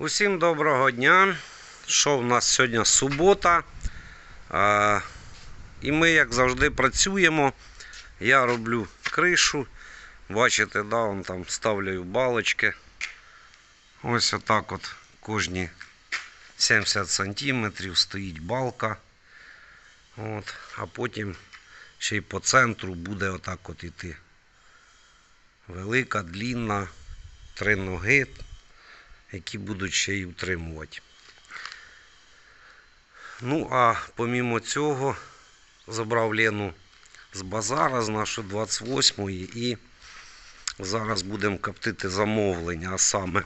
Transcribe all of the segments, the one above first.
Усім доброго дня. Що в нас сьогодні субота. А, і ми, як завжди, працюємо. Я роблю кришу. Бачите, да, вон там ставлю балочки. Ось отак от кожні 70 сантиметрів стоїть балка. От, а потім ще й по центру буде отак от іти. Велика, длінна, три ноги, які будуть ще й утримувати. Ну, а помімо цього, забрав Лену з базара, з нашої 28-ї, і зараз будемо коптити замовлення, а саме.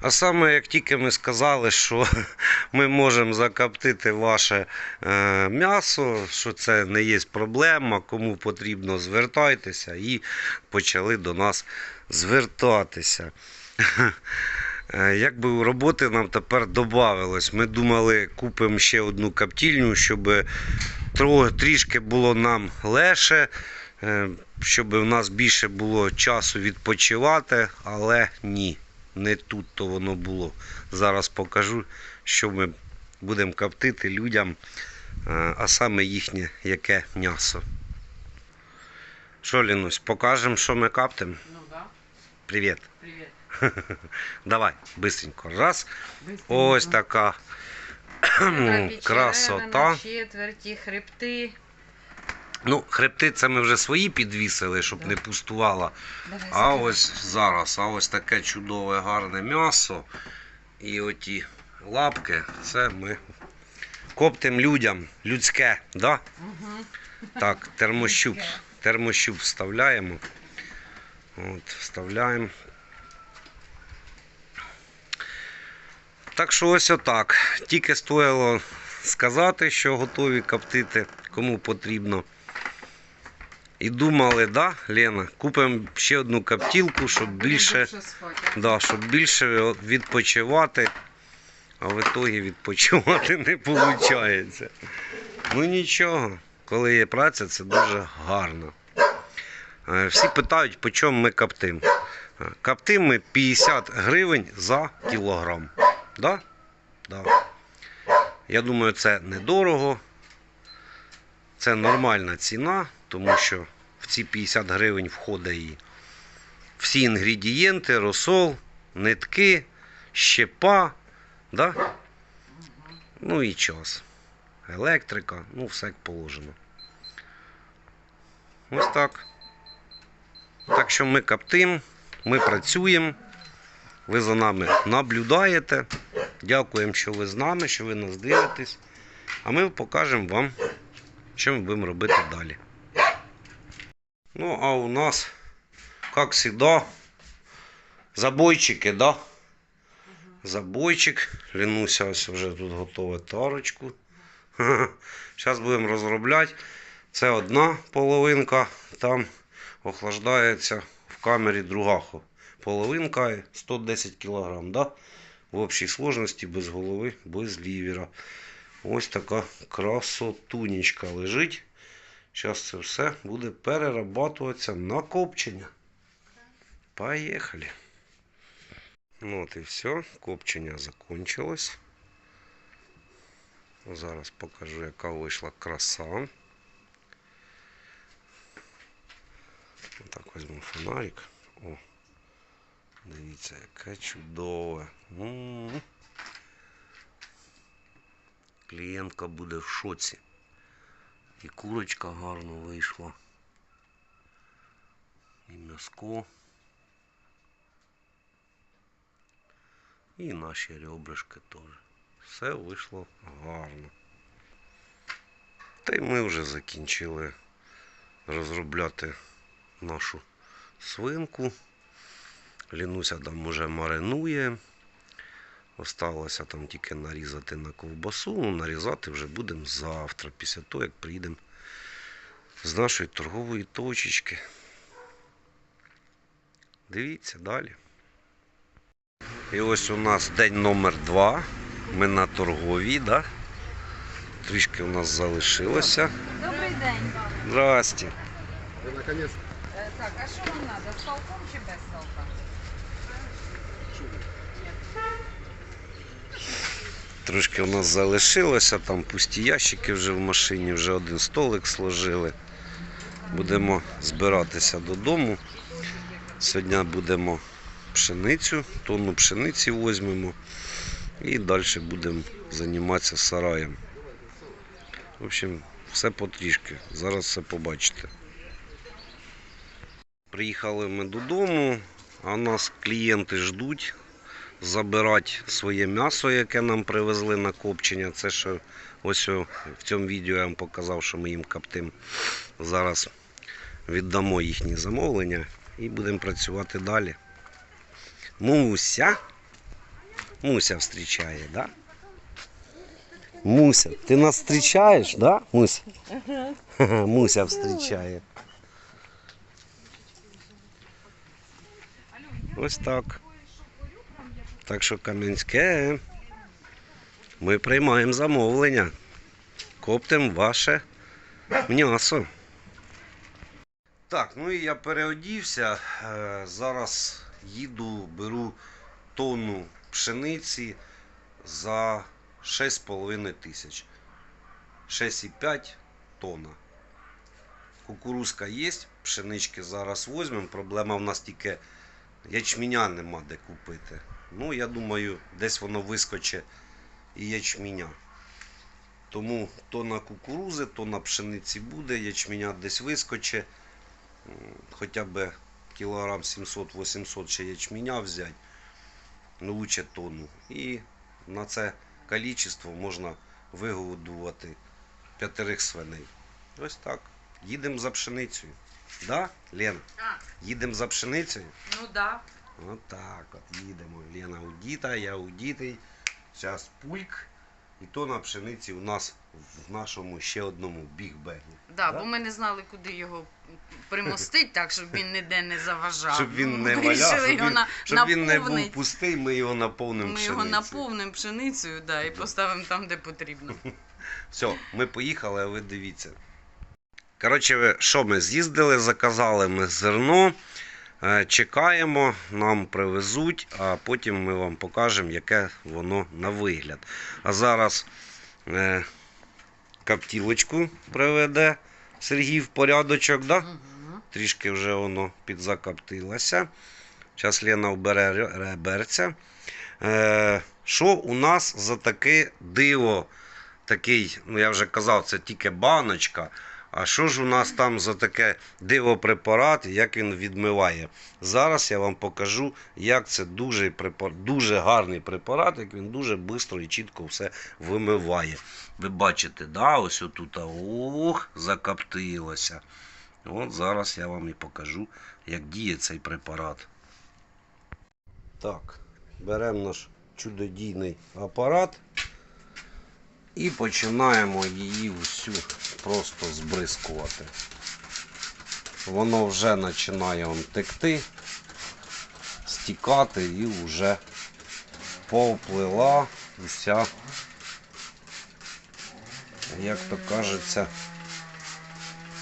А саме, як тільки ми сказали, що ми можемо закоптити ваше е, м'ясо, що це не є проблема, кому потрібно, звертайтеся, і почали до нас звертатися. Е, Якби роботи нам тепер додавалось. Ми думали, купимо ще одну коптільню, щоб трішки було нам легше, е, щоб у нас більше було часу відпочивати, але ні, не тут то воно було. Зараз покажу, що ми будемо коптити людям, е, а саме їхнє яке м'ясо. Що, Лінусь, покажемо, що ми коптимо? Привіт. привет. Давай, быстренько. Раз. Быстренько. Ось така красота. четверті, хребти. Ну, хребти це ми вже свої підвісили, щоб Да. не пустувало. Давай, А закривай. ось зараз, а ось таке чудове гарне м'ясо. І оті лапки, це ми коптим людям. Людське, да? Мгм. Так, термощуп. Термощуп вставляємо. От, вставляємо. Так що ось отак. Тільки стоїло сказати, що готові коптити, кому потрібно. І думали, да, Лена, купимо ще одну коптілку, щоб більше, да, щоб більше відпочивати. А в ітогі відпочивати не виходить. Ну нічого, коли є праця, це дуже гарно. Е, Всі питають, по чому ми коптимо. Е, Коптимо ми 50 гривень за кілограм. Да? Да. Я думаю, це недорого. Це нормальна ціна, тому що в ці 50 гривень входить і всі інгредієнти, розсол, нитки, щепа, да? ну і час. Електрика, ну все як положено. Ось так. Так що ми коптимо, ми працюємо, ви за нами наблюдаєте. Дякуємо, що ви з нами, що ви нас дивитесь. А ми покажемо вам, що ми будемо робити далі. Ну, а у нас, як завжди, забойчики, да? Забойчик. Лінуся ось вже тут готове тарочку. Зараз будемо розробляти. Це одна половинка, там охлаждається в камері Другахо. половинка 110 кг. Да? В общій сложності без голови, без лівера. Ось така красотунечка лежить. Зараз це все буде перерабатуватися на копчення. Поїхали. От і все. Копчення закончилось. Зараз покажу, яка вийшла краса. Так візьму фонарик. О, дивіться, яке чудове. М. Клієнтка буде в шоці. І курочка гарно вийшла. І м'яско. І наші ребрышки теж. Все вийшло гарно. Та й ми вже закінчили розробляти нашу свинку. Лінуся там уже маринує. Осталося там тільки нарізати на ковбасу. Ну, нарізати вже будемо завтра, після того, як приїдемо з нашої торгової точечки. Дивіться далі. І ось у нас день номер два. Ми на торговій, да? Трішки у нас залишилося. Добрий день. Здрасте. Так, а що вам треба? З толком чи без толка? Трошки у нас залишилося, там пусті ящики вже в машині, вже один столик сложили. Будемо збиратися додому. Сьогодні будемо пшеницю, тонну пшениці візьмемо і далі будемо займатися сараєм. В общем, все потрішки. Зараз все побачите. Приїхали ми додому, а нас клієнти ждуть забирати своє м'ясо, яке нам привезли на копчення. Це що ось в цьому відео я вам показав, що ми їм коптимо. Зараз віддамо їхні замовлення і будемо працювати далі. Муся. Муся зустрічає, да? Муся, ти нас зустрічаєш, да, Муся? Ага. Муся зустрічає. Ось так. Так що Кам'янське. Ми приймаємо замовлення. Коптимо ваше м'ясо. Так, ну і я переодівся. Е, Зараз їду, беру тонну пшениці за 6,5 тисяч. 6,5 тонна. Кукурузка є, пшенички зараз візьмемо. Проблема в нас тільки ячменя нема де купити. Ну, я думаю, десь воно вискоче і ячменя. Тому то на кукурузи, то на пшениці буде, ячменя десь вискоче. Хоча б кілограм 700-800 ще ячменя взяти. Ну, лучше тонну. І на це кількість можна вигодувати п'ятерих свиней. Ось так. Їдемо за пшеницею. Да, Лена? Так. Їдемо за пшеницею? Ну да. Отак от їдемо. Лена удіта, я удітий. Зараз пульк. І то на пшениці у нас в нашому ще одному бігбегі. Да, Да? бо ми не знали, куди його примостити, так, щоб він ніде не заважав. Щоб він не валяв, щоб, він, щоб він не був пустий, ми його наповнимо Ми його наповнимо пшеницею да, і поставимо там, де потрібно. Все, ми поїхали, а ви дивіться. Коротше, що ми з'їздили, заказали ми зерно. е, Чекаємо, нам привезуть, а потім ми вам покажемо, яке воно на вигляд. А зараз е, каптілочку приведе Сергій в порядочок, да? Мгм. трішки вже воно підзакоптилося. Зараз Лена вбере ре- реберця. Е, що у нас за таке диво? Такий, ну я вже казав, це тільки баночка. А що ж у нас там за таке диво препарат, і як він відмиває? Зараз я вам покажу, як це дуже, дуже гарний препарат, як він дуже швидко і чітко все вимиває. Ви бачите, да, ось отут, ох, закоптилося. От зараз я вам і покажу, як діє цей препарат. Так, беремо наш чудодійний апарат і починаємо її всю просто збризкувати. Воно вже починає он текти, стікати і вже повплила уся, як то кажеться,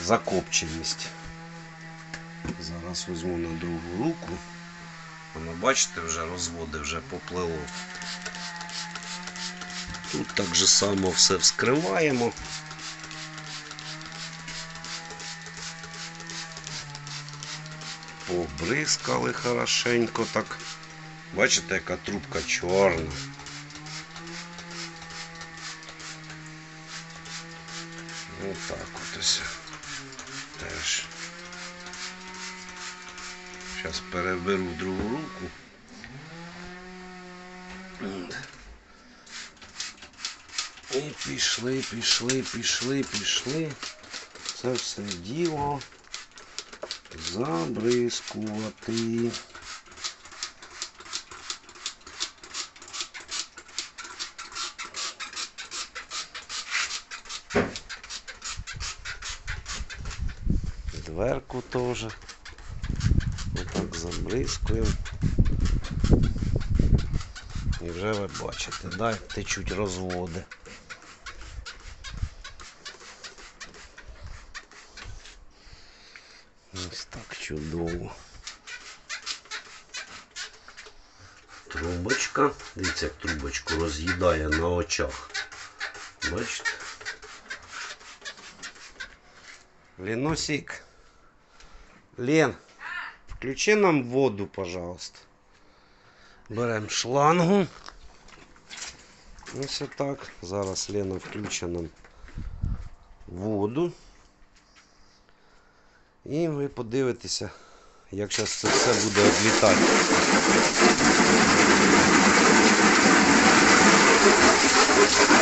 закопченість. Зараз візьму на другу руку. Воно, бачите, вже розводи вже поплило. Тут так же само все вскриваємо. Побризкали хорошенько так. Бачите, яка трубка чорна. Отак от ось. Теж. Зараз переберу другу руку. І пішли, пішли, пішли, пішли. Це все діло забризкувати. Дверку теж. Отак забризкуємо. І вже ви бачите, да, течуть розводи. Ось так чудово. Трубочка. Дивіться, як трубочку роз'їдає на очах. Бачите? Леносик. Лен, включи нам воду, пожалуйста. Беремо шлангу. Ось так. Зараз Лена включить нам воду. І ви подивитеся, як зараз це все буде облітати. Лена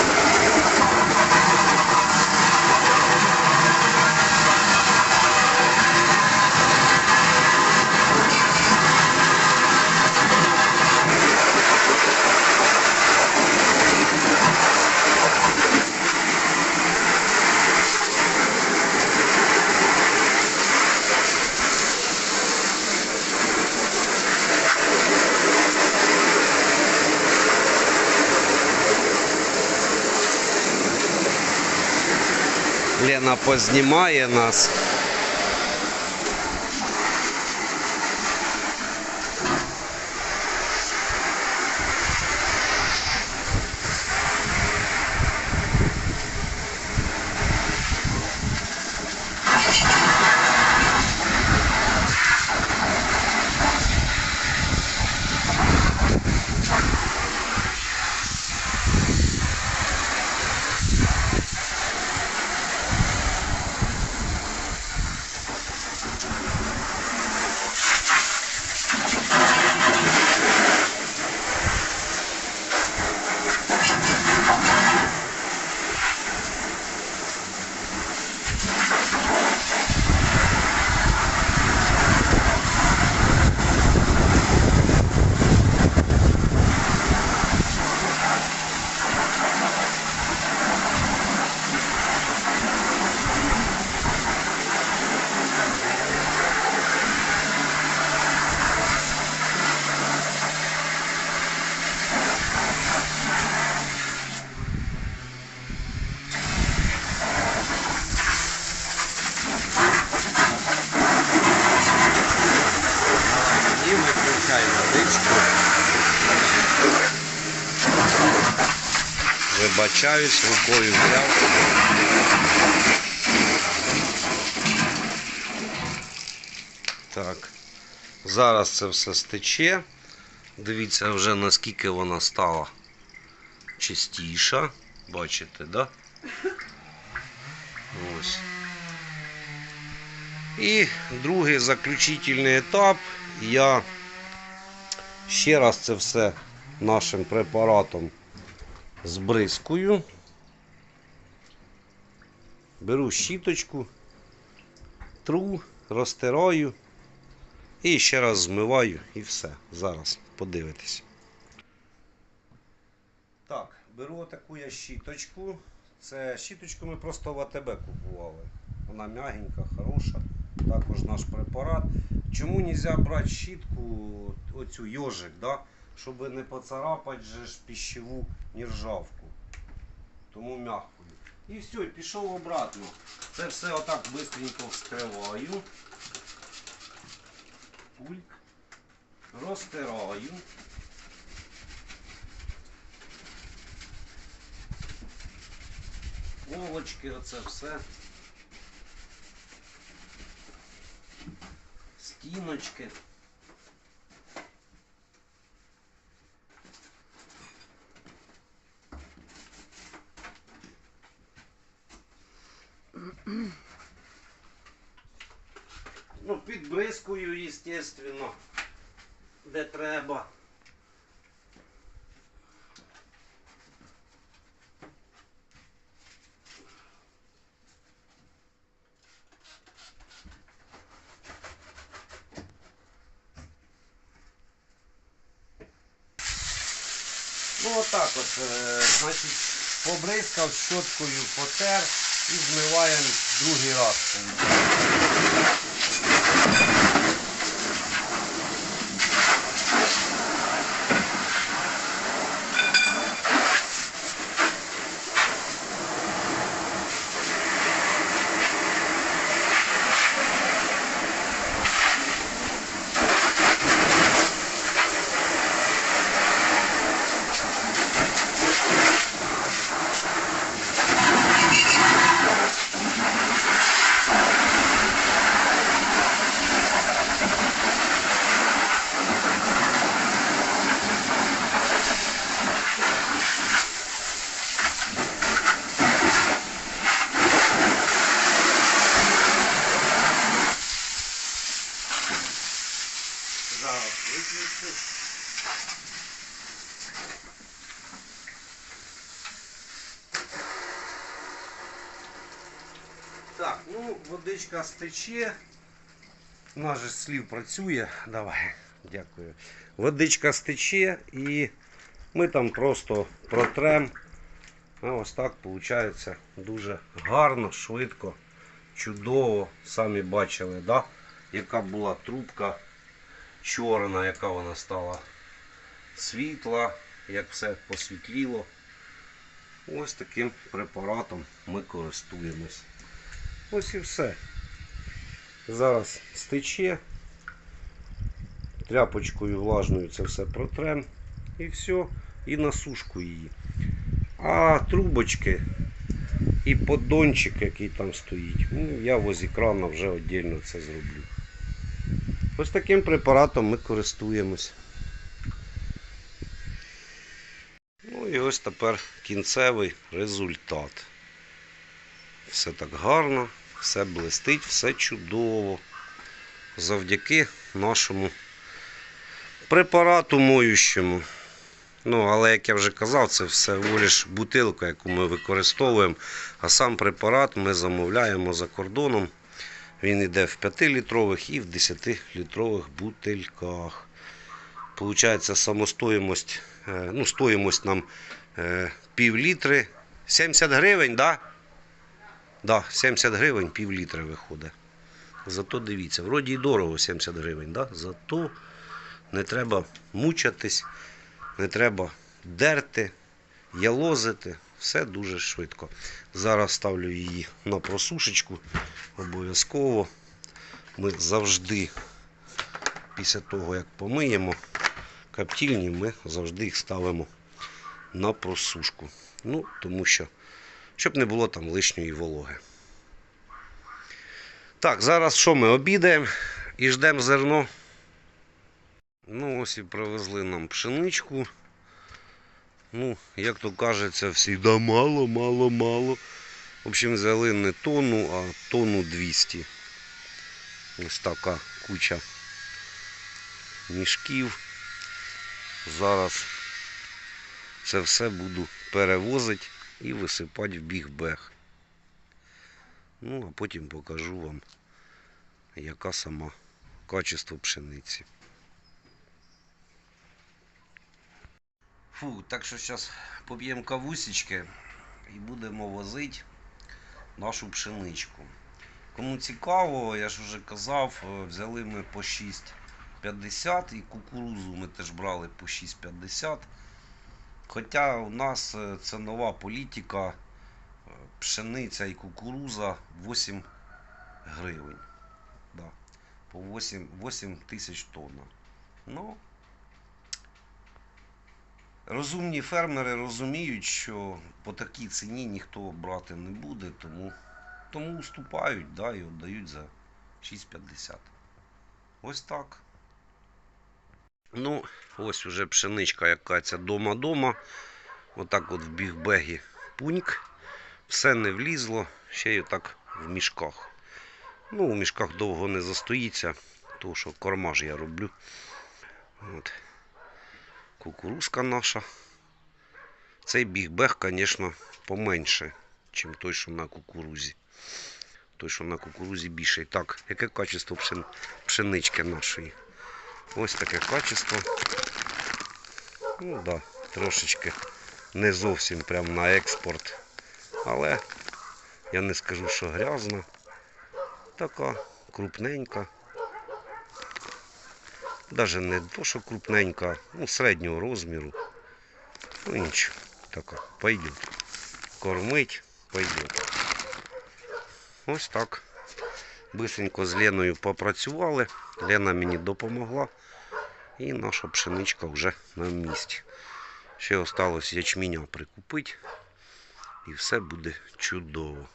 познімає нас. Вибачаюсь, рукою взяв. Так. Зараз це все стече. Дивіться вже наскільки вона стала чистіша. Бачите, да? Ось. І другий заключительний етап. Я ще раз це все нашим препаратом збризкую. Беру щіточку, тру, розтираю і ще раз змиваю і все. Зараз подивитесь. Так, беру таку я щіточку. Це щіточку ми просто в АТБ купували. Вона м'ягенька, хороша. Також наш препарат. Чому не можна брати щітку, оцю йожик, да? Щоб не поцарапати же ж пищеву нержавку. Тому м'якою. І все, пішов обратно. Це все отак швидко вскриваю. Пульк. Розтираю. Овочки, оце все. Стіночки. Ну, підбризкую, естественно, де треба. Ну отак от, е, значить, побризкав щоткою потер і змиваємо другий раз. Водичка стече. У нас же слів працює. Давай, дякую. Водичка стече і ми там просто протрем. А ось так виходить дуже гарно, швидко, чудово. Самі бачили, да? яка була трубка чорна, яка вона стала світла, як все посвітліло. Ось таким препаратом ми користуємось. Ось і все. Зараз стече. Тряпочкою влажною це все протрем. І все. І на сушку її. А трубочки і поддончик, який там стоїть, ну, я воз екрана вже віддільно це зроблю. Ось таким препаратом ми користуємось. Ну і ось тепер кінцевий результат. Все так гарно, все блистить, все чудово. Завдяки нашому препарату моющому. Ну, але як я вже казав, це все лише бутилка, яку ми використовуємо. А сам препарат ми замовляємо за кордоном. Він йде в 5-літрових і в 10-літрових бутильках. Получається самостоїмость, е, ну, стоїмость нам е, пів літри. 70 гривень, да? Да, 70 гривень пів літра виходить. Зато дивіться, вроді і дорого 70 гривень, да? зато не треба мучатись, не треба дерти, ялозити. Все дуже швидко. Зараз ставлю її на просушечку. Обов'язково. Ми завжди, після того, як помиємо каптільні, ми завжди їх ставимо на просушку. Ну, тому що, щоб не було там лишньої вологи. Так, зараз що ми обідаємо і ждемо зерно. Ну, ось і привезли нам пшеничку. Ну, як то кажеться, всегда мало, мало, мало. В общем, взяли не тонну, а тонну 200. Ось така куча мішків. Зараз це все буду перевозити і висипати в бігбег. Ну, а потім покажу вам, яка сама качество пшениці. Фу, так що зараз поб'ємо кавусечки і будемо возити нашу пшеничку. Кому цікаво, я ж вже казав, е, взяли ми по 6,50 і кукурузу ми теж брали по 6,50. Хоча у нас е, це нова політика, е, пшениця і кукуруза 8 гривень. Да. По 8, 8 тисяч тонн. Ну, Розумні фермери розуміють, що по такій ціні ніхто брати не буде, тому, тому уступають да, і віддають за 6,50. Ось так. Ну, ось уже пшеничка яка ця дома-дома. Отак от в бігбегі пуньк. Все не влізло, ще й отак в мішках. Ну, у мішках довго не застоїться, тому що корма ж я роблю. От кукурузка наша. Цей бігбег, звісно, поменше, ніж той, що на кукурузі. Той, що на кукурузі більший. Так, яке качество пшен... пшенички нашої? Ось таке качество. Ну да, трошечки не зовсім прям на експорт. Але я не скажу, що грязна. Така крупненька. Даже не то, що крупненька, ну, середнього розміру. Ну нічого, така, пойдет. Кормить, пойдет. Ось так. Бисенько з Леною попрацювали. Лена мені допомогла. І наша пшеничка вже на місці. Ще осталось ячменя прикупити. І все буде чудово.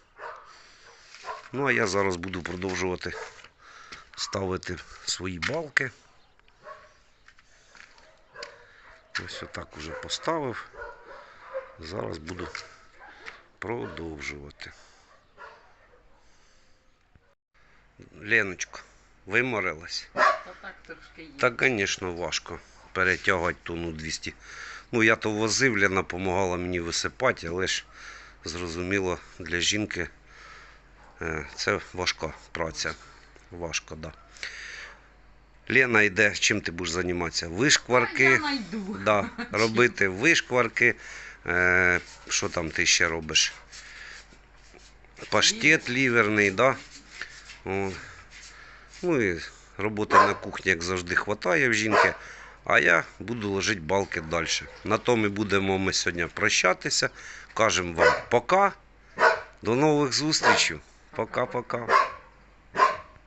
Ну а я зараз буду продовжувати ставити свої балки. Ось отак уже поставив. Зараз буду продовжувати. Леночка, виморилась. Та так трошки є. Та, звісно, важко перетягувати тонну 200. Ну, я то возив, Лена допомагала мені висипати, але ж зрозуміло, для жінки Е, Це важка праця. Важко, так. Да. Лена йде, чим ти будеш займатися? Я Вишкварки. знайду. Да, робити вишкварки. Е, що там ти ще робиш? Паштет ліверний, да? О. Ну і роботи на кухні, як завжди, хватає в жінки. А я буду ложити балки далі. На тому будемо ми сьогодні прощатися. Кажемо вам пока. До нових зустрічей. Пока-пока.